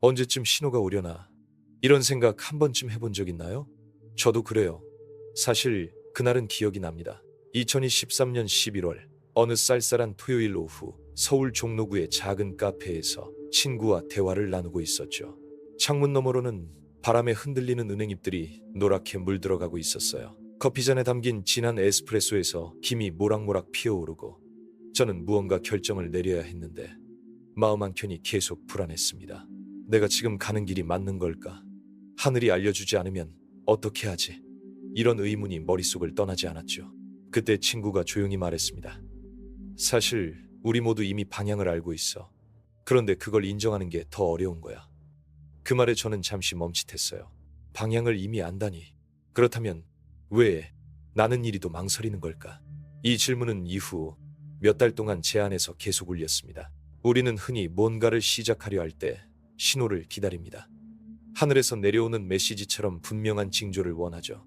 언제쯤 신호가 오려나. 이런 생각 한 번쯤 해본 적 있나요? 저도 그래요. 사실 그날은 기억이 납니다. 2023년 11월 어느 쌀쌀한 토요일 오후 서울 종로구의 작은 카페에서 친구와 대화를 나누고 있었죠. 창문 너머로는 바람에 흔들리는 은행잎들이 노랗게 물들어가고 있었어요. 커피잔에 담긴 진한 에스프레소에서 김이 모락모락 피어오르고 저는 무언가 결정을 내려야 했는데 마음 한켠이 계속 불안했습니다. 내가 지금 가는 길이 맞는 걸까? 하늘이 알려주지 않으면 어떻게 하지? 이런 의문이 머릿속을 떠나지 않았죠. 그때 친구가 조용히 말했습니다. 사실 우리 모두 이미 방향을 알고 있어. 그런데 그걸 인정하는 게 더 어려운 거야. 그 말에 저는 잠시 멈칫했어요. 방향을 이미 안다니. 그렇다면 왜 나는 일이도 망설이는 걸까? 이 질문은 이후 몇 달 동안 제 안에서 계속 울렸습니다. 우리는 흔히 뭔가를 시작하려 할 때 신호를 기다립니다. 하늘에서 내려오는 메시지처럼 분명한 징조를 원하죠.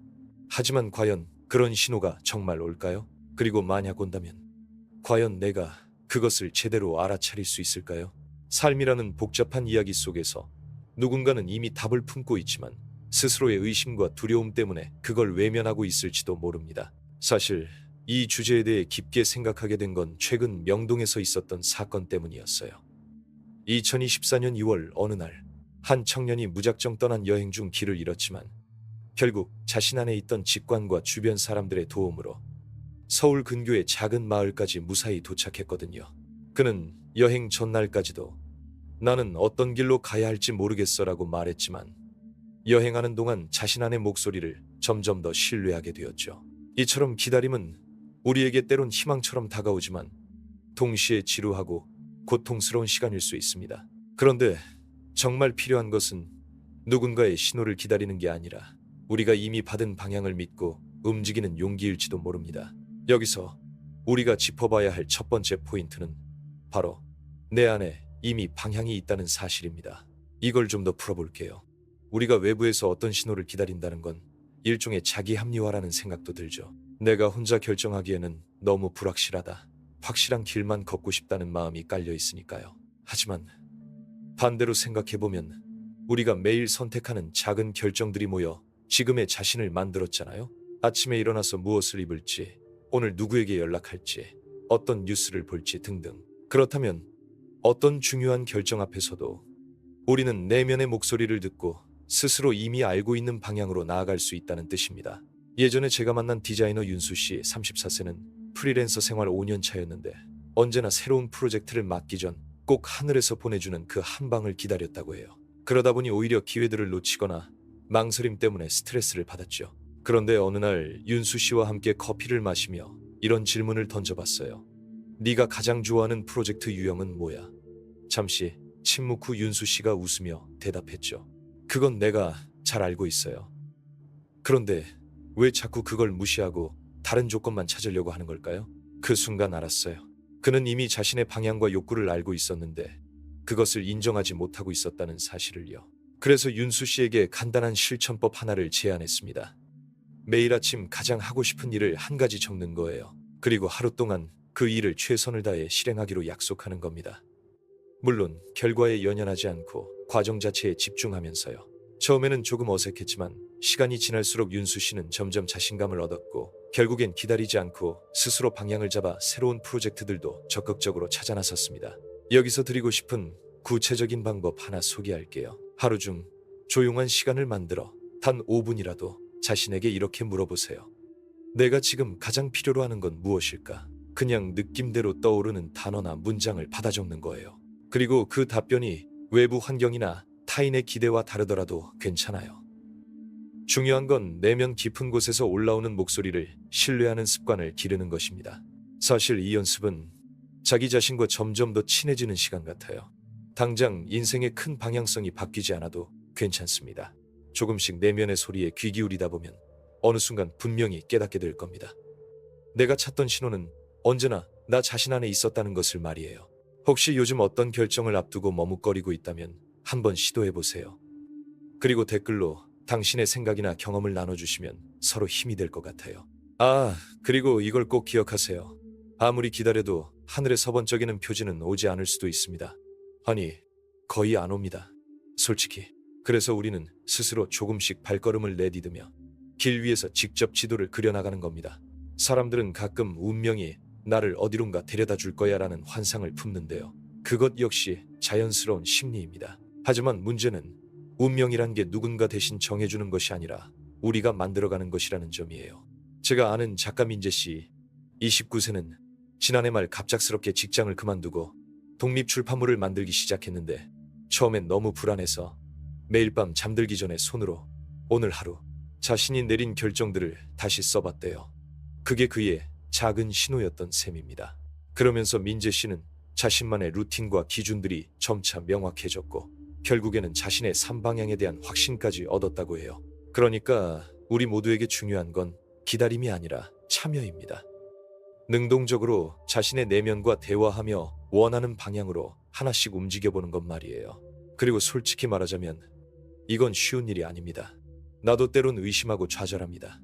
하지만 과연 그런 신호가 정말 올까요? 그리고 만약 온다면 과연 내가 그것을 제대로 알아차릴 수 있을까요? 삶이라는 복잡한 이야기 속에서 누군가는 이미 답을 품고 있지만 스스로의 의심과 두려움 때문에 그걸 외면하고 있을지도 모릅니다. 사실 이 주제에 대해 깊게 생각하게 된 건 최근 명동에서 있었던 사건 때문이었어요. 2024년 2월 어느 날 한 청년이 무작정 떠난 여행 중 길을 잃었지만 결국 자신 안에 있던 직관과 주변 사람들의 도움으로 서울 근교의 작은 마을까지 무사히 도착했거든요. 그는 여행 전날까지도 나는 어떤 길로 가야 할지 모르겠어라고 말했지만 여행하는 동안 자신 안의 목소리를 점점 더 신뢰하게 되었죠. 이처럼 기다림은 우리에게 때론 희망처럼 다가오지만 동시에 지루하고 고통스러운 시간일 수 있습니다. 그런데 정말 필요한 것은 누군가의 신호를 기다리는 게 아니라 우리가 이미 받은 방향을 믿고 움직이는 용기일지도 모릅니다. 여기서 우리가 짚어봐야 할 첫 번째 포인트는 바로 내 안에 이미 방향이 있다는 사실입니다. 이걸 좀 더 풀어볼게요. 우리가 외부에서 어떤 신호를 기다린다는 건 일종의 자기 합리화라는 생각도 들죠. 내가 혼자 결정하기에는 너무 불확실하다. 확실한 길만 걷고 싶다는 마음이 깔려 있으니까요. 하지만 반대로 생각해보면 우리가 매일 선택하는 작은 결정들이 모여 지금의 자신을 만들었잖아요. 아침에 일어나서 무엇을 입을지, 오늘 누구에게 연락할지, 어떤 뉴스를 볼지 등등. 그렇다면 어떤 중요한 결정 앞에서도 우리는 내면의 목소리를 듣고 스스로 이미 알고 있는 방향으로 나아갈 수 있다는 뜻입니다. 예전에 제가 만난 디자이너 윤수 씨 34세는 프리랜서 생활 5년 차였는데 언제나 새로운 프로젝트를 맡기 전 꼭 하늘에서 보내주는 그 한 방을 기다렸다고 해요. 그러다 보니 오히려 기회들을 놓치거나 망설임 때문에 스트레스를 받았죠. 그런데 어느 날 윤수 씨와 함께 커피를 마시며 이런 질문을 던져봤어요. 네가 가장 좋아하는 프로젝트 유형은 뭐야? 잠시 침묵 후 윤수 씨가 웃으며 대답했죠. 그건 내가 잘 알고 있어요. 그런데 왜 자꾸 그걸 무시하고 다른 조건만 찾으려고 하는 걸까요? 그 순간 알았어요. 그는 이미 자신의 방향과 욕구를 알고 있었는데 그것을 인정하지 못하고 있었다는 사실을요. 그래서 윤수 씨에게 간단한 실천법 하나를 제안했습니다. 매일 아침 가장 하고 싶은 일을 한 가지 적는 거예요. 그리고 하루 동안 그 일을 최선을 다해 실행하기로 약속하는 겁니다. 물론 결과에 연연하지 않고 과정 자체에 집중하면서요. 처음에는 조금 어색했지만 시간이 지날수록 윤수 씨는 점점 자신감을 얻었고 결국엔 기다리지 않고 스스로 방향을 잡아 새로운 프로젝트들도 적극적으로 찾아 나섰습니다. 여기서 드리고 싶은 구체적인 방법 하나 소개할게요. 하루 중 조용한 시간을 만들어 단 5분이라도 자신에게 이렇게 물어보세요. 내가 지금 가장 필요로 하는 건 무엇일까? 그냥 느낌대로 떠오르는 단어나 문장을 받아 적는 거예요. 그리고 그 답변이 외부 환경이나 타인의 기대와 다르더라도 괜찮아요. 중요한 건 내면 깊은 곳에서 올라오는 목소리를 신뢰하는 습관을 기르는 것입니다. 사실 이 연습은 자기 자신과 점점 더 친해지는 시간 같아요. 당장 인생의 큰 방향성이 바뀌지 않아도 괜찮습니다. 조금씩 내면의 소리에 귀 기울이다 보면 어느 순간 분명히 깨닫게 될 겁니다. 내가 찾던 신호는 언제나 나 자신 안에 있었다는 것을 말이에요. 혹시 요즘 어떤 결정을 앞두고 머뭇거리고 있다면 한번 시도해 보세요. 그리고 댓글로 당신의 생각이나 경험을 나눠주시면 서로 힘이 될 것 같아요. 아, 그리고 이걸 꼭 기억하세요. 아무리 기다려도 하늘에 서번쩍이는 표지는 오지 않을 수도 있습니다. 아니, 거의 안 옵니다. 솔직히. 그래서 우리는 스스로 조금씩 발걸음을 내디디며 길 위에서 직접 지도를 그려나가는 겁니다. 사람들은 가끔 운명이 나를 어디론가 데려다 줄 거야 라는 환상을 품는데요. 그것 역시 자연스러운 심리입니다. 하지만 문제는 운명이란 게 누군가 대신 정해주는 것이 아니라 우리가 만들어가는 것이라는 점이에요. 제가 아는 작가 민재 씨, 29세는 지난해 말 갑작스럽게 직장을 그만두고 독립 출판물을 만들기 시작했는데 처음엔 너무 불안해서 매일 밤 잠들기 전에 손으로 오늘 하루 자신이 내린 결정들을 다시 써봤대요. 그게 그의 작은 신호였던 셈입니다. 그러면서 민재 씨는 자신만의 루틴과 기준들이 점차 명확해졌고 결국에는 자신의 삶 방향에 대한 확신까지 얻었다고 해요. 그러니까 우리 모두에게 중요한 건 기다림이 아니라 참여입니다. 능동적으로 자신의 내면과 대화하며 원하는 방향으로 하나씩 움직여보는 것 말이에요. 그리고 솔직히 말하자면 이건 쉬운 일이 아닙니다. 나도 때론 의심하고 좌절합니다.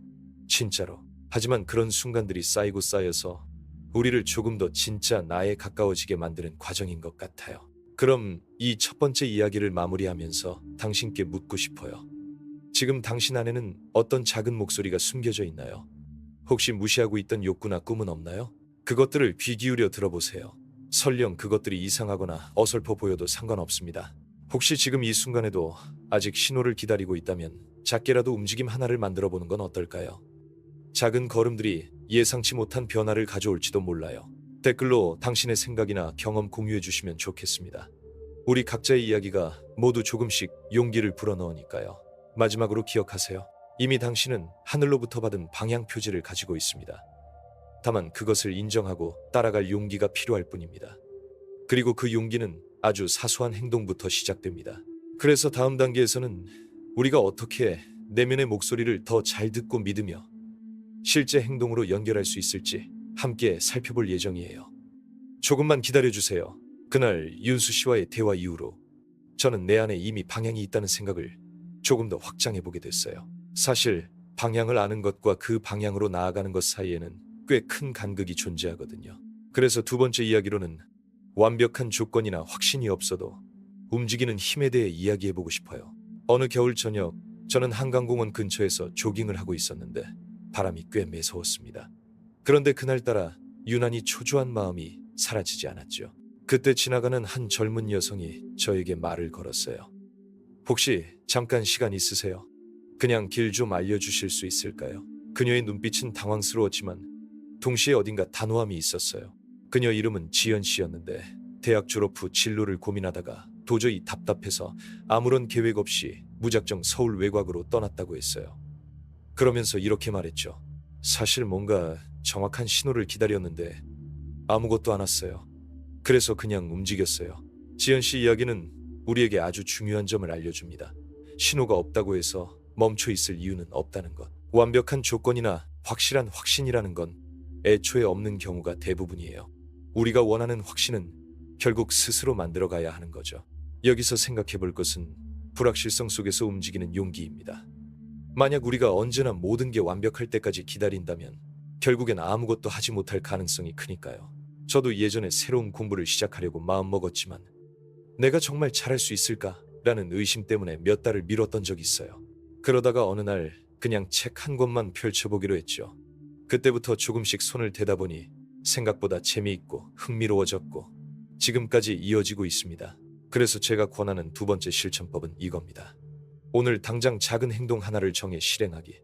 진짜로. 하지만 그런 순간들이 쌓이고 쌓여서 우리를 조금 더 진짜 나에 가까워지게 만드는 과정인 것 같아요. 그럼 이 첫 번째 이야기를 마무리하면서 당신께 묻고 싶어요. 지금 당신 안에는 어떤 작은 목소리가 숨겨져 있나요? 혹시 무시하고 있던 욕구나 꿈은 없나요? 그것들을 귀 기울여 들어보세요. 설령 그것들이 이상하거나 어설퍼 보여도 상관없습니다. 혹시 지금 이 순간에도 아직 신호를 기다리고 있다면 작게라도 움직임 하나를 만들어 보는 건 어떨까요? 작은 걸음들이 예상치 못한 변화를 가져올지도 몰라요. 댓글로 당신의 생각이나 경험 공유해 주시면 좋겠습니다. 우리 각자의 이야기가 모두 조금씩 용기를 불어넣으니까요. 마지막으로 기억하세요. 이미 당신은 하늘로부터 받은 방향 표지를 가지고 있습니다. 다만 그것을 인정하고 따라갈 용기가 필요할 뿐입니다. 그리고 그 용기는 아주 사소한 행동부터 시작됩니다. 그래서 다음 단계에서는 우리가 어떻게 내면의 목소리를 더 잘 듣고 믿으며 실제 행동으로 연결할 수 있을지 함께 살펴볼 예정이에요. 조금만 기다려 주세요. 그날 윤수 씨와의 대화 이후로 저는 내 안에 이미 방향이 있다는 생각을 조금 더 확장해 보게 됐어요. 사실 방향을 아는 것과 그 방향으로 나아가는 것 사이에는 꽤 큰 간극이 존재하거든요. 그래서 두 번째 이야기로는 완벽한 조건이나 확신이 없어도 움직이는 힘에 대해 이야기해 보고 싶어요. 어느 겨울 저녁 저는 한강공원 근처에서 조깅을 하고 있었는데 바람이 꽤 매서웠습니다. 그런데 그날따라 유난히 초조한 마음이 사라지지 않았죠. 그때 지나가는 한 젊은 여성이 저에게 말을 걸었어요. 혹시 잠깐 시간 있으세요? 그냥 길 좀 알려주실 수 있을까요? 그녀의 눈빛은 당황스러웠지만 동시에 어딘가 단호함이 있었어요. 그녀 이름은 지연 씨였는데 대학 졸업 후 진로를 고민하다가 도저히 답답해서 아무런 계획 없이 무작정 서울 외곽으로 떠났다고 했어요. 그러면서 이렇게 말했죠. 사실 뭔가 정확한 신호를 기다렸는데 아무것도 안 왔어요. 그래서 그냥 움직였어요. 지연 씨 이야기는 우리에게 아주 중요한 점을 알려줍니다. 신호가 없다고 해서 멈춰 있을 이유는 없다는 것. 완벽한 조건이나 확실한 확신이라는 건 애초에 없는 경우가 대부분이에요. 우리가 원하는 확신은 결국 스스로 만들어 가야 하는 거죠. 여기서 생각해 볼 것은 불확실성 속에서 움직이는 용기입니다. 만약 우리가 언제나 모든 게 완벽할 때까지 기다린다면 결국엔 아무것도 하지 못할 가능성이 크니까요. 저도 예전에 새로운 공부를 시작하려고 마음먹었지만 내가 정말 잘할 수 있을까? 라는 의심 때문에 몇 달을 미뤘던 적이 있어요. 그러다가 어느 날 그냥 책 한 권만 펼쳐보기로 했죠. 그때부터 조금씩 손을 대다 보니 생각보다 재미있고 흥미로워졌고 지금까지 이어지고 있습니다. 그래서 제가 권하는 두 번째 실천법은 이겁니다. 오늘 당장 작은 행동 하나를 정해 실행하기.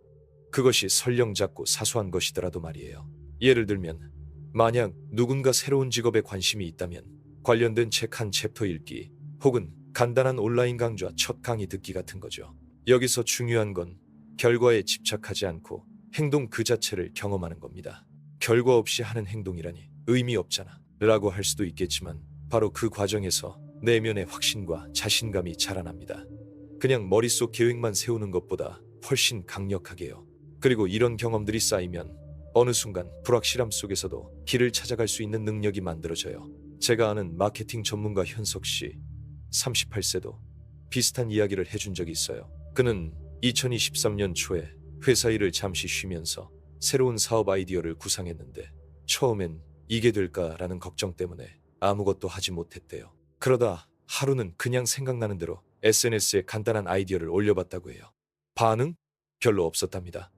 그것이 설령 작고 사소한 것이더라도 말이에요. 예를 들면 만약 누군가 새로운 직업에 관심이 있다면 관련된 책 한 챕터 읽기 혹은 간단한 온라인 강좌 첫 강의 듣기 같은 거죠. 여기서 중요한 건 결과에 집착하지 않고 행동 그 자체를 경험하는 겁니다. 결과 없이 하는 행동이라니 의미 없잖아. 라고 할 수도 있겠지만 바로 그 과정에서 내면의 확신과 자신감이 자라납니다. 그냥 머릿속 계획만 세우는 것보다 훨씬 강력하게요. 그리고 이런 경험들이 쌓이면 어느 순간 불확실함 속에서도 길을 찾아갈 수 있는 능력이 만들어져요. 제가 아는 마케팅 전문가 현석 씨, 38세도 비슷한 이야기를 해준 적이 있어요. 그는 2023년 초에 회사 일을 잠시 쉬면서 새로운 사업 아이디어를 구상했는데 처음엔 이게 될까라는 걱정 때문에 아무것도 하지 못했대요. 그러다 하루는 그냥 생각나는 대로 SNS에 간단한 아이디어를 올려봤다고 해요. 반응? 별로 없었답니다.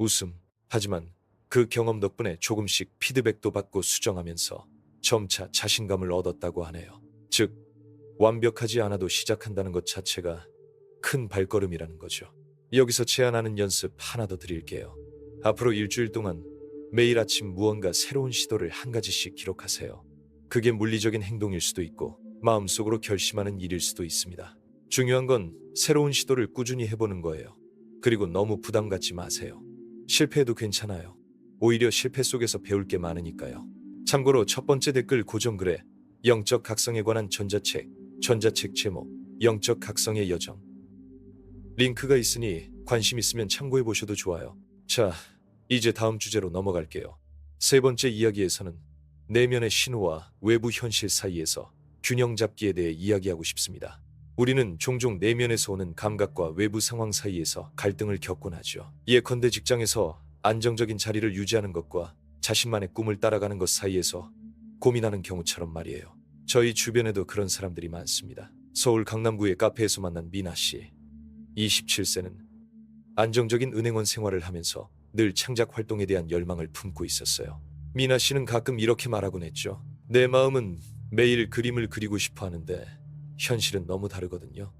웃음. 하지만 그 경험 덕분에 조금씩 피드백도 받고 수정하면서 점차 자신감을 얻었다고 하네요. 즉, 완벽하지 않아도 시작한다는 것 자체가 큰 발걸음이라는 거죠. 여기서 제안하는 연습 하나 더 드릴게요. 앞으로 일주일 동안 매일 아침 무언가 새로운 시도를 한 가지씩 기록하세요. 그게 물리적인 행동일 수도 있고 마음속으로 결심하는 일일 수도 있습니다. 중요한 건 새로운 시도를 꾸준히 해보는 거예요. 그리고 너무 부담 갖지 마세요. 실패해도 괜찮아요. 오히려 실패 속에서 배울 게 많으니까요. 참고로 첫 번째 댓글 고정글에 영적 각성에 관한 전자책, 전자책 제목, 영적 각성의 여정. 링크가 있으니 관심 있으면 참고해 보셔도 좋아요. 자, 이제 다음 주제로 넘어갈게요. 세 번째 이야기에서는 내면의 신호와 외부 현실 사이에서 균형 잡기에 대해 이야기하고 싶습니다. 우리는 종종 내면에서 오는 감각과 외부 상황 사이에서 갈등을 겪곤 하죠. 예컨대 직장에서 안정적인 자리를 유지하는 것과 자신만의 꿈을 따라가는 것 사이에서 고민하는 경우처럼 말이에요. 저희 주변에도 그런 사람들이 많습니다. 서울 강남구의 카페에서 만난 미나 씨. 27세는 안정적인 은행원 생활을 하면서 늘 창작 활동에 대한 열망을 품고 있었어요. 미나 씨는 가끔 이렇게 말하곤 했죠. 내 마음은 매일 그림을 그리고 싶어 하는데 현실은 너무 다르거든요.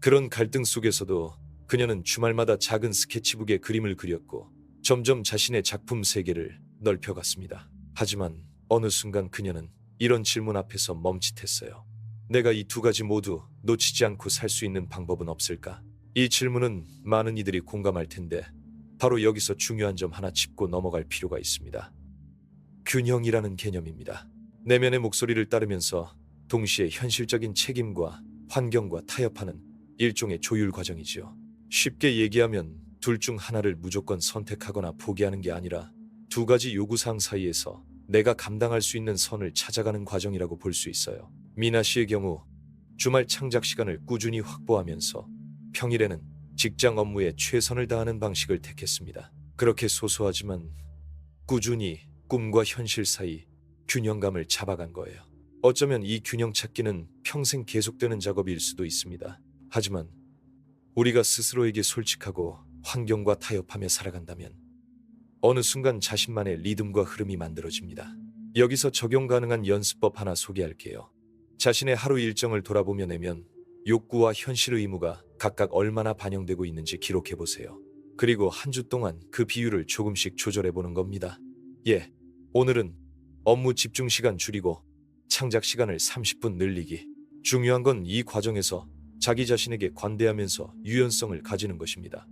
그런 갈등 속에서도 그녀는 주말마다 작은 스케치북에 그림을 그렸고 점점 자신의 작품 세계를 넓혀갔습니다. 하지만 어느 순간 그녀는 이런 질문 앞에서 멈칫했어요. 내가 이 두 가지 모두 놓치지 않고 살 수 있는 방법은 없을까? 이 질문은 많은 이들이 공감할 텐데 바로 여기서 중요한 점 하나 짚고 넘어갈 필요가 있습니다. 균형이라는 개념입니다. 내면의 목소리를 따르면서 동시에 현실적인 책임과 환경과 타협하는 일종의 조율 과정이지요. 쉽게 얘기하면 둘 중 하나를 무조건 선택하거나 포기하는 게 아니라 두 가지 요구사항 사이에서 내가 감당할 수 있는 선을 찾아가는 과정이라고 볼 수 있어요. 미나 씨의 경우 주말 창작 시간을 꾸준히 확보하면서 평일에는 직장 업무에 최선을 다하는 방식을 택했습니다. 그렇게 소소하지만 꾸준히 꿈과 현실 사이 균형감을 잡아간 거예요. 어쩌면 이 균형 찾기는 평생 계속되는 작업일 수도 있습니다. 하지만 우리가 스스로에게 솔직하고 환경과 타협하며 살아간다면 어느 순간 자신만의 리듬과 흐름이 만들어집니다. 여기서 적용 가능한 연습법 하나 소개할게요. 자신의 하루 일정을 돌아보며 내면 욕구와 현실 의무가 각각 얼마나 반영되고 있는지 기록해 보세요. 그리고 한 주 동안 그 비율을 조금씩 조절해 보는 겁니다. 예, 오늘은 업무 집중 시간 줄이고 창작 시간을 30분 늘리기. 중요한 건 이 과정에서 자기 자신에게 관대하면서 유연성을 가지는 것입니다.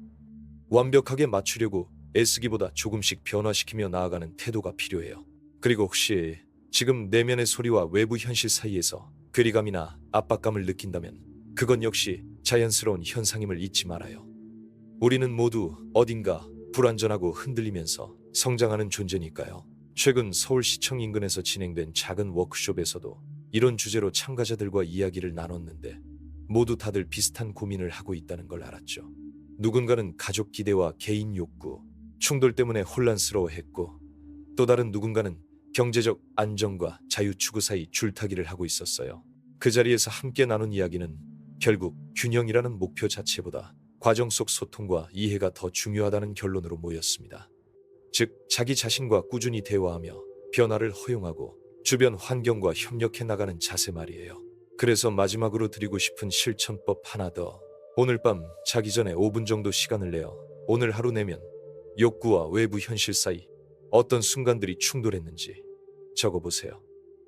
완벽하게 맞추려고 애쓰기보다 조금씩 변화시키며 나아가는 태도가 필요해요. 그리고 혹시 지금 내면의 소리와 외부 현실 사이에서 괴리감이나 압박감을 느낀다면 그건 역시 자연스러운 현상임을 잊지 말아요. 우리는 모두 어딘가 불완전하고 흔들리면서 성장하는 존재니까요. 최근 서울시청 인근에서 진행된 작은 워크숍에서도 이런 주제로 참가자들과 이야기를 나눴는데 모두 다들 비슷한 고민을 하고 있다는 걸 알았죠. 누군가는 가족 기대와 개인 욕구, 충돌 때문에 혼란스러워했고 또 다른 누군가는 경제적 안정과 자유 추구 사이 줄타기를 하고 있었어요. 그 자리에서 함께 나눈 이야기는 결국 균형이라는 목표 자체보다 과정 속 소통과 이해가 더 중요하다는 결론으로 모였습니다. 즉, 자기 자신과 꾸준히 대화하며 변화를 허용하고 주변 환경과 협력해 나가는 자세 말이에요. 그래서 마지막으로 드리고 싶은 실천법 하나 더. 오늘 밤 자기 전에 5분 정도 시간을 내어 오늘 하루 내면 욕구와 외부 현실 사이 어떤 순간들이 충돌했는지 적어보세요.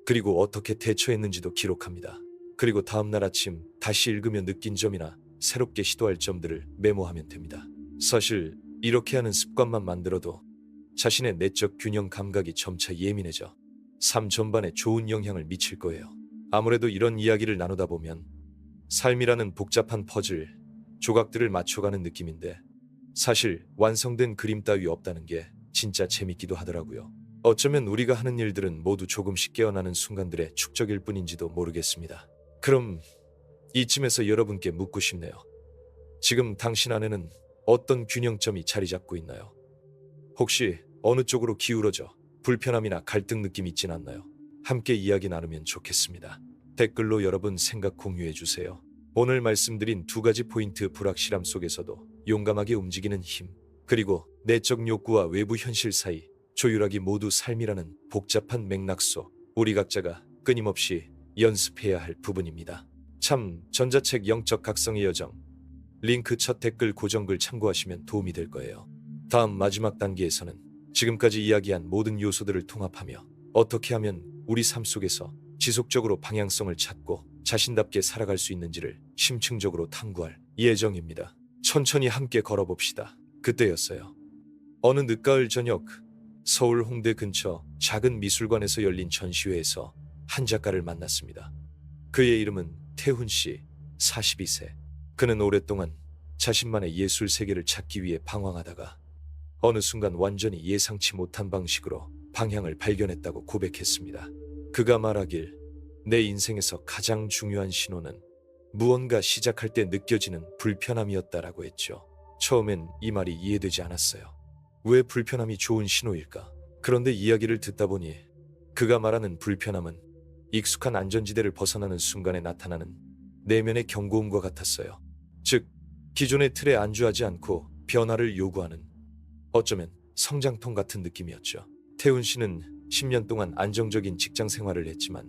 그리고 어떻게 대처했는지도 기록합니다. 그리고 다음날 아침 다시 읽으며 느낀 점이나 새롭게 시도할 점들을 메모하면 됩니다. 사실 이렇게 하는 습관만 만들어도 자신의 내적 균형 감각이 점차 예민해져 삶 전반에 좋은 영향을 미칠 거예요. 아무래도 이런 이야기를 나누다 보면 삶이라는 복잡한 퍼즐, 조각들을 맞춰가는 느낌인데 사실 완성된 그림 따위 없다는 게 진짜 재밌기도 하더라고요. 어쩌면 우리가 하는 일들은 모두 조금씩 깨어나는 순간들의 축적일 뿐인지도 모르겠습니다. 그럼 이쯤에서 여러분께 묻고 싶네요. 지금 당신 안에는 어떤 균형점이 자리 잡고 있나요? 혹시 어느 쪽으로 기울어져 불편함이나 갈등 느낌 있진 않나요? 함께 이야기 나누면 좋겠습니다. 댓글로 여러분 생각 공유해 주세요. 오늘 말씀드린 두 가지 포인트 불확실함 속에서도 용감하게 움직이는 힘, 그리고 내적 욕구와 외부 현실 사이 조율하기 모두 삶이라는 복잡한 맥락 속 우리 각자가 끊임없이 연습해야 할 부분입니다. 참 전자책 영적 각성의 여정 링크 첫 댓글 고정글 참고하시면 도움이 될 거예요. 다음 마지막 단계에서는 지금까지 이야기한 모든 요소들을 통합하며 어떻게 하면 우리 삶 속에서 지속적으로 방향성을 찾고 자신답게 살아갈 수 있는지를 심층적으로 탐구할 예정입니다. 천천히 함께 걸어봅시다. 그때였어요. 어느 늦가을 저녁 서울 홍대 근처 작은 미술관에서 열린 전시회에서 한 작가를 만났습니다. 그의 이름은 태훈 씨, 42세. 그는 오랫동안 자신만의 예술 세계를 찾기 위해 방황하다가 어느 순간 완전히 예상치 못한 방식으로 방향을 발견했다고 고백했습니다. 그가 말하길 내 인생에서 가장 중요한 신호는 무언가 시작할 때 느껴지는 불편함이었다라고 했죠. 처음엔 이 말이 이해되지 않았어요. 왜 불편함이 좋은 신호일까? 그런데 이야기를 듣다 보니 그가 말하는 불편함은 익숙한 안전지대를 벗어나는 순간에 나타나는 내면의 경고음과 같았어요. 즉, 기존의 틀에 안주하지 않고 변화를 요구하는 어쩌면 성장통 같은 느낌이었죠. 태훈 씨는 10년 동안 안정적인 직장 생활을 했지만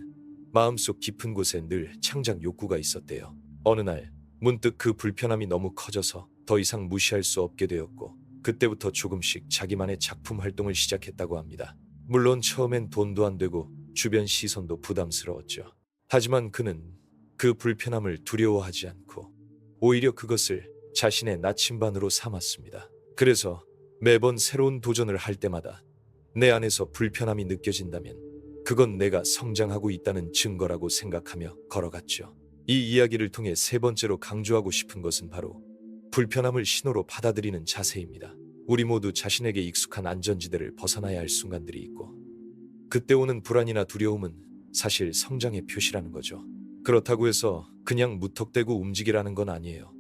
마음속 깊은 곳에 늘 창작 욕구가 있었대요. 어느 날 문득 그 불편함이 너무 커져서 더 이상 무시할 수 없게 되었고 그때부터 조금씩 자기만의 작품 활동을 시작했다고 합니다. 물론 처음엔 돈도 안 되고 주변 시선도 부담스러웠죠. 하지만 그는 그 불편함을 두려워하지 않고 오히려 그것을 자신의 나침반으로 삼았습니다. 그래서 매번 새로운 도전을 할 때마다 내 안에서 불편함이 느껴진다면 그건 내가 성장하고 있다는 증거라고 생각하며 걸어갔죠. 이 이야기를 통해 세 번째로 강조하고 싶은 것은 바로 불편함을 신호로 받아들이는 자세입니다. 우리 모두 자신에게 익숙한 안전지대를 벗어나야 할 순간들이 있고 그때 오는 불안이나 두려움은 사실 성장의 표시라는 거죠. 그렇다고 해서 그냥 무턱대고 움직이라는 건 아니에요.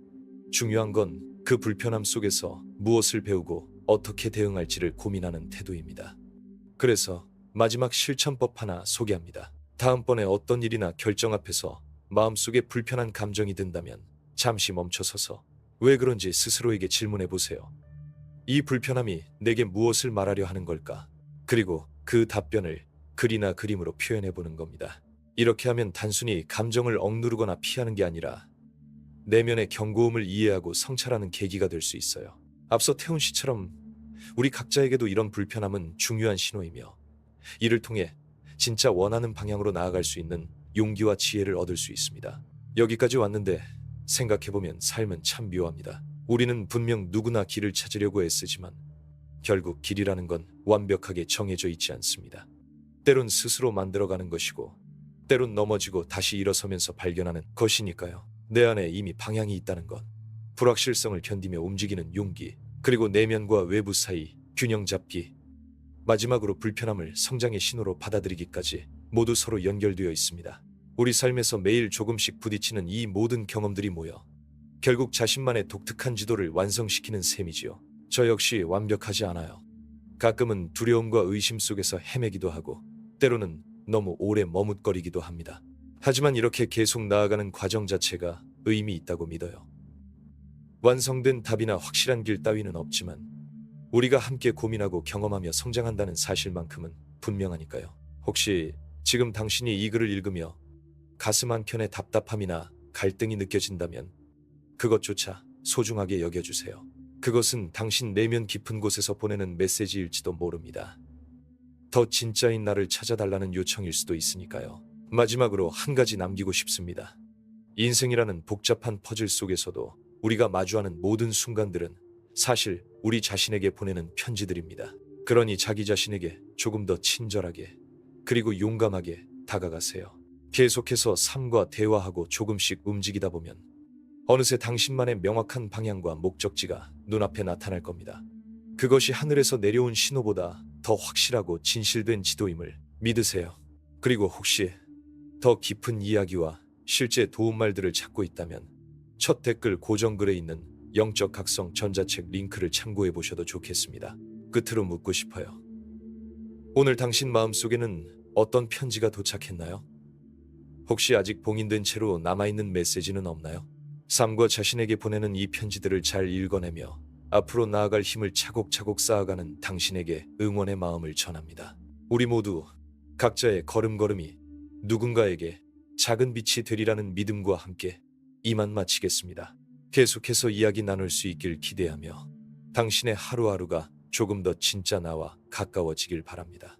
중요한 건 그 불편함 속에서 무엇을 배우고 어떻게 대응할지를 고민하는 태도입니다. 그래서 마지막 실천법 하나 소개합니다. 다음번에 어떤 일이나 결정 앞에서 마음속에 불편한 감정이 든다면 잠시 멈춰서서 왜 그런지 스스로에게 질문해 보세요. 이 불편함이 내게 무엇을 말하려 하는 걸까? 그리고 그 답변을 글이나 그림으로 표현해 보는 겁니다. 이렇게 하면 단순히 감정을 억누르거나 피하는 게 아니라 내면의 경고음을 이해하고 성찰하는 계기가 될 수 있어요. 앞서 태훈 씨처럼 우리 각자에게도 이런 불편함은 중요한 신호이며 이를 통해 진짜 원하는 방향으로 나아갈 수 있는 용기와 지혜를 얻을 수 있습니다. 여기까지 왔는데 생각해보면 삶은 참 묘합니다. 우리는 분명 누구나 길을 찾으려고 애쓰지만 결국 길이라는 건 완벽하게 정해져 있지 않습니다. 때론 스스로 만들어가는 것이고 때론 넘어지고 다시 일어서면서 발견하는 것이니까요. 내 안에 이미 방향이 있다는 것, 불확실성을 견디며 움직이는 용기, 그리고 내면과 외부 사이 균형 잡기, 마지막으로 불편함을 성장의 신호로 받아들이기까지 모두 서로 연결되어 있습니다. 우리 삶에서 매일 조금씩 부딪히는 이 모든 경험들이 모여 결국 자신만의 독특한 지도를 완성시키는 셈이지요. 저 역시 완벽하지 않아요. 가끔은 두려움과 의심 속에서 헤매기도 하고 때로는 너무 오래 머뭇거리기도 합니다. 하지만 이렇게 계속 나아가는 과정 자체가 의미 있다고 믿어요. 완성된 답이나 확실한 길 따위는 없지만 우리가 함께 고민하고 경험하며 성장한다는 사실만큼은 분명하니까요. 혹시 지금 당신이 이 글을 읽으며 가슴 한켠에 답답함이나 갈등이 느껴진다면 그것조차 소중하게 여겨주세요. 그것은 당신 내면 깊은 곳에서 보내는 메시지일지도 모릅니다. 더 진짜인 나를 찾아달라는 요청일 수도 있으니까요. 마지막으로 한 가지 남기고 싶습니다. 인생이라는 복잡한 퍼즐 속에서도 우리가 마주하는 모든 순간들은 사실 우리 자신에게 보내는 편지들입니다. 그러니 자기 자신에게 조금 더 친절하게 그리고 용감하게 다가가세요. 계속해서 삶과 대화하고 조금씩 움직이다 보면 어느새 당신만의 명확한 방향과 목적지가 눈앞에 나타날 겁니다. 그것이 하늘에서 내려온 신호보다 더 확실하고 진실된 지도임을 믿으세요. 그리고 혹시 더 깊은 이야기와 실제 도움말들을 찾고 있다면 첫 댓글 고정글에 있는 영적 각성 전자책 링크를 참고해 보셔도 좋겠습니다. 끝으로 묻고 싶어요. 오늘 당신 마음속에는 어떤 편지가 도착했나요? 혹시 아직 봉인된 채로 남아있는 메시지는 없나요? 삶과 자신에게 보내는 이 편지들을 잘 읽어내며 앞으로 나아갈 힘을 차곡차곡 쌓아가는 당신에게 응원의 마음을 전합니다. 우리 모두 각자의 걸음걸음이 누군가에게 작은 빛이 되리라는 믿음과 함께 이만 마치겠습니다. 계속해서 이야기 나눌 수 있길 기대하며 당신의 하루하루가 조금 더 진짜 나와 가까워지길 바랍니다.